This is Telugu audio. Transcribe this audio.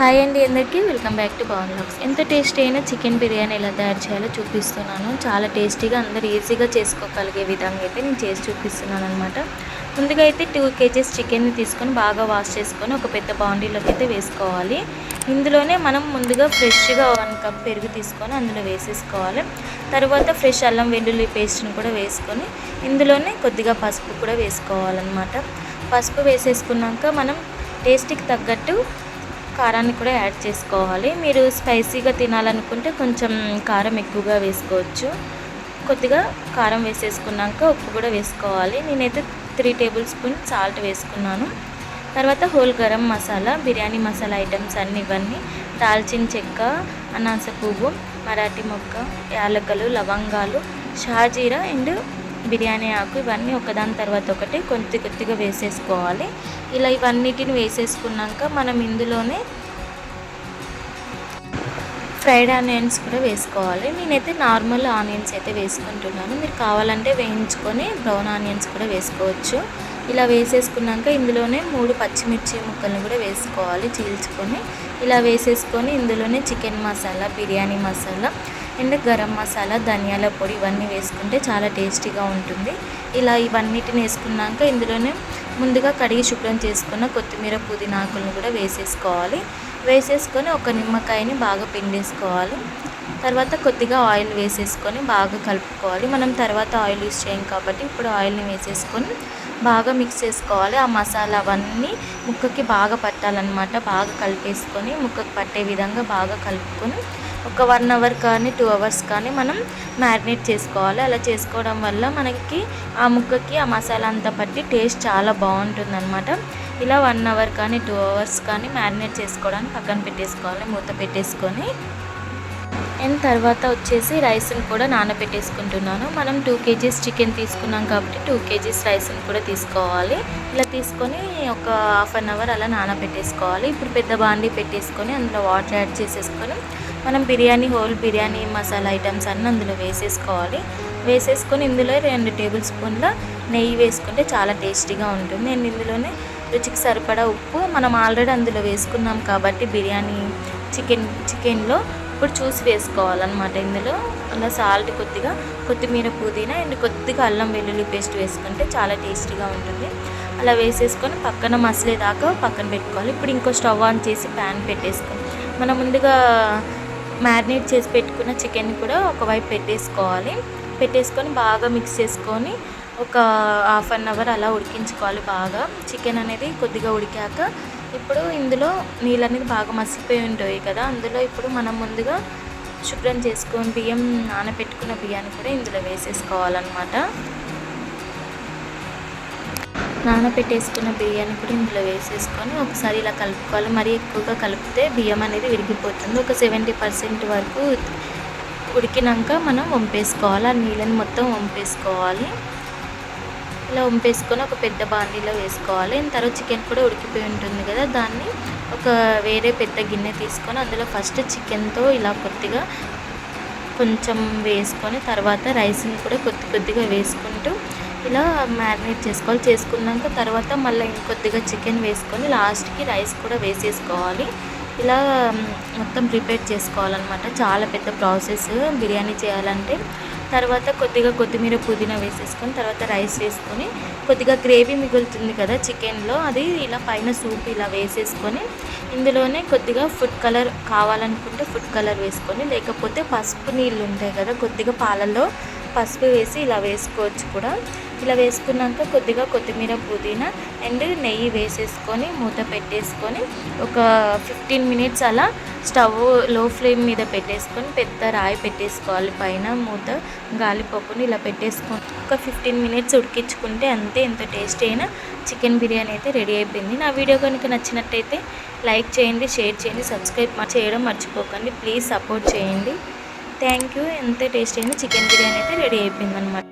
హాయ్ అండి అందరికీ. వెల్కమ్ బ్యాక్ టు పవన్ లాక్స్ ఎంత టేస్టీ అయినా చికెన్ బిర్యానీ ఎలా తయారు చేయాలో చూపిస్తున్నాను. చాలా టేస్టీగా అందరు ఈజీగా చేసుకోగలిగే విధంగా అయితే నేను చేసి చూపిస్తున్నాను అనమాట ముందుగా అయితే టూ కేజీస్ చికెన్ని తీసుకొని బాగా వాష్ చేసుకొని ఒక పెద్ద బౌండరీలోకి అయితే వేసుకోవాలి. ఇందులోనే మనం ముందుగా ఫ్రెష్గా వన్ కప్ పెరుగు తీసుకొని అందులో వేసేసుకోవాలి. తర్వాత ఫ్రెష్ అల్లం వెల్లుల్లి పేస్ట్ని కూడా వేసుకొని ఇందులోనే కొద్దిగా పసుపు కూడా వేసుకోవాలన్నమాట. పసుపు వేసేసుకున్నాక మనం టేస్ట్కి తగ్గట్టు కారాన్ని కూడా యాడ్ చేసుకోవాలి. మీరు స్పైసీగా తినాలనుకుంటే కొంచెం కారం ఎక్కువగా వేసుకోవచ్చు. కొద్దిగా కారం వేసేసుకున్నాక ఉప్పు కూడా వేసుకోవాలి. నేనైతే త్రీ టేబుల్ స్పూన్ సాల్ట్ వేసుకున్నాను. తర్వాత హోల్ గరం మసాలా బిర్యానీ మసాలా ఐటమ్స్ అన్నీ ఇవన్నీ దాల్చిన చెక్క అనాస పువ్వు మరాఠీ మొక్క యాలకలు లవంగాలు షాజీరా అండ్ బిర్యానీ ఆకు ఇవన్నీ ఒకదాని తర్వాత ఒకటి కొద్ది కొద్దిగా వేసేసుకోవాలి. ఇలా ఇవన్నిటిని వేసేసుకున్నాక మనం ఇందులోనే ఫ్రైడ్ ఆనియన్స్ కూడా వేసుకోవాలి. నేనైతే నార్మల్ ఆనియన్స్ అయితే వేసుకుంటున్నాను. మీరు కావాలంటే వేయించుకొని బ్రౌన్ ఆనియన్స్ కూడా వేసుకోవచ్చు. ఇలా వేసేసుకున్నాక ఇందులోనే మూడు పచ్చిమిర్చి ముక్కలను కూడా వేసుకోవాలి చీల్చుకొని. ఇలా వేసేసుకొని ఇందులోనే చికెన్ మసాలా బిర్యానీ మసాలా అండ్ గరం మసాలా ధనియాల పొడి ఇవన్నీ వేసుకుంటే చాలా టేస్టీగా ఉంటుంది. ఇలా ఇవన్నిటిని వేసుకున్నాక ఇందులోనే ముందుగా కడిగి శుభ్రం చేసుకున్న కొత్తిమీర పుదీనాకులను కూడా వేసేసుకోవాలి. వేసేసుకొని ఒక నిమ్మకాయని బాగా పిండేసుకోవాలి. తర్వాత కొద్దిగా ఆయిల్ వేసేసుకొని బాగా కలుపుకోవాలి. మనం తర్వాత ఆయిల్ యూస్ చేయం కాబట్టి ఇప్పుడు ఆయిల్ని వేసేసుకొని బాగా మిక్స్ చేసుకోవాలి. ఆ మసాలా అవన్నీ ముక్కకి బాగా పట్టాలన్నమాట. బాగా కలిపేసుకొని ముక్కకి పట్టే విధంగా బాగా కలుపుకొని ఒక వన్ అవర్ కానీ టూ అవర్స్ కానీ మనం మ్యారినేట్ చేసుకోవాలి. అలా చేసుకోవడం వల్ల మనకి ఆ ముక్కకి ఆ మసాలా అంతా పట్టి టేస్ట్ చాలా బాగుంటుంది అనమాట ఇలా వన్ అవర్ కానీ టూ అవర్స్ కానీ మ్యారినేట్ చేసుకోవడానికి పక్కన పెట్టేసుకోవాలి. మూత పెట్టేసుకొని అండ్ తర్వాత వచ్చేసి రైస్ని కూడా నానబెట్టేసుకుంటున్నాను. మనం టూ కేజీస్ చికెన్ తీసుకున్నాం కాబట్టి టూ కేజీస్ రైస్ని కూడా తీసుకోవాలి. ఇలా తీసుకొని ఒక హాఫ్ అన్ అవర్ అలా నానబెట్టేసుకోవాలి. ఇప్పుడు పెద్ద బాండీ పెట్టేసుకొని అందులో వాటర్ యాడ్ చేసేసుకొని మనం బిర్యానీ హోల్ బిర్యానీ మసాలా ఐటమ్స్ అన్నీ అందులో వేసేసుకోవాలి. వేసేసుకొని ఇందులో రెండు టేబుల్ స్పూన్ల నెయ్యి వేసుకుంటే చాలా టేస్టీగా ఉంటుంది. నేను ఇందులోనే రుచికి సరిపడా ఉప్పు మనం ఆల్రెడీ అందులో వేసుకున్నాం కాబట్టి బిర్యానీ చికెన్ చికెన్లో ఇప్పుడు చూసి వేసుకోవాలన్నమాట ఇందులో. అలా సాల్ట్ కొద్దిగా కొత్తిమీర పుదీనా అండ్ కొద్దిగా అల్లం వెల్లుల్లి పేస్ట్ వేసుకుంటే చాలా టేస్టీగా ఉంటుంది. అలా వేసేసుకొని పక్కన మసలేదాకా పక్కన పెట్టుకోవాలి. ఇప్పుడు ఇంకో స్టవ్ ఆన్ చేసి ప్యాన్ పెట్టేసుకొని మనం ముందుగా మ్యారినేట్ చేసి పెట్టుకున్న చికెన్ కూడా ఒకవైపు పెట్టేసుకోవాలి. పెట్టేసుకొని బాగా మిక్స్ చేసుకొని ఒక హాఫ్ అన్ అవర్ అలా ఉడికించుకోవాలి బాగా. చికెన్ అనేది కొద్దిగా ఉడికాక ఇప్పుడు ఇందులో నీళ్ళు అనేది బాగా మసిలిపోయి ఉంటాయి కదా అందులో ఇప్పుడు మనం ముందుగా శుభ్రం చేసుకొని బియ్యం నానబెట్టుకున్న బియ్యాన్ని కూడా ఇందులో వేసేసుకోవాలన్నమాట. నానబెట్టేసుకున్న బియ్యాన్ని కూడా ఇందులో వేసేసుకొని ఒకసారి ఇలా కలుపుకోవాలి. మరీ ఎక్కువగా కలిపితే బియ్యం అనేది విరిగిపోతుంది. ఒక సెవెంటీ పర్సెంట్ వరకు ఉడికినాక మనం వంపేసుకోవాలి. ఆ నీళ్ళని మొత్తం వంపేసుకోవాలి. ఇలా ఉంపేసుకొని ఒక పెద్ద బాండీలో వేసుకోవాలి. తర్వాత చికెన్ కూడా ఉడికిపోయి ఉంటుంది కదా దాన్ని ఒక వేరే పెద్ద గిన్నె తీసుకొని అందులో ఫస్ట్ చికెన్తో ఇలా కొద్దిగా కొంచెం వేసుకొని తర్వాత రైస్ని కూడా కొద్ది కొద్దిగా వేసుకుంటూ ఇలా మ్యారినేట్ చేసుకోవాలి. చేసుకున్నాక తర్వాత మళ్ళీ ఇంకొద్దిగా చికెన్ వేసుకొని లాస్ట్కి రైస్ కూడా వేసేసుకోవాలి. ఇలా మొత్తం ప్రిపేర్ చేసుకోవాలన్నమాట. చాలా పెద్ద ప్రాసెస్ బిర్యానీ చేయాలంటే. తర్వాత కొద్దిగా కొత్తిమీర పుదీనా వేసేసుకొని తర్వాత రైస్ వేసుకొని కొద్దిగా గ్రేవీ మిగులుతుంది కదా చికెన్లో అది ఇలా పైన సూప్ ఇలా వేసేసుకొని ఇందులోనే కొద్దిగా ఫుడ్ కలర్ కావాలనుకుంటే ఫుడ్ కలర్ వేసుకొని లేకపోతే పసుపు నీళ్ళు ఉంటాయి కదా కొద్దిగా పాలల్లో పసుపు వేసి ఇలా వేసుకోవచ్చు కూడా. ఇలా వేసుకున్నాక కొద్దిగా కొత్తిమీర పుదీనా అండ్ నెయ్యి వేసేసుకొని మూత పెట్టేసుకొని ఒక ఫిఫ్టీన్ మినిట్స్ అలా స్టవ్లో ఫ్లేమ్ మీద పెట్టేసుకొని పెద్ద రాయి పెట్టేసుకోవాలి. పైన మూత గాలిపప్పుని ఇలా పెట్టేసుకొని ఒక ఫిఫ్టీన్ మినిట్స్ ఉడికించుకుంటే అంతే ఎంత టేస్ట్ అయినా చికెన్ బిర్యానీ అయితే రెడీ అయిపోయింది. నా వీడియో కనుక నచ్చినట్టయితే లైక్ చేయండి షేర్ చేయండి సబ్స్క్రైబ్ చేయడం మర్చిపోకండి. ప్లీజ్ సపోర్ట్ చేయండి. Thank you. ఎంత టేస్ట్ అయినా చికెన్ బిర్యానీ అయితే రెడీ అయిపోయింది అనమాట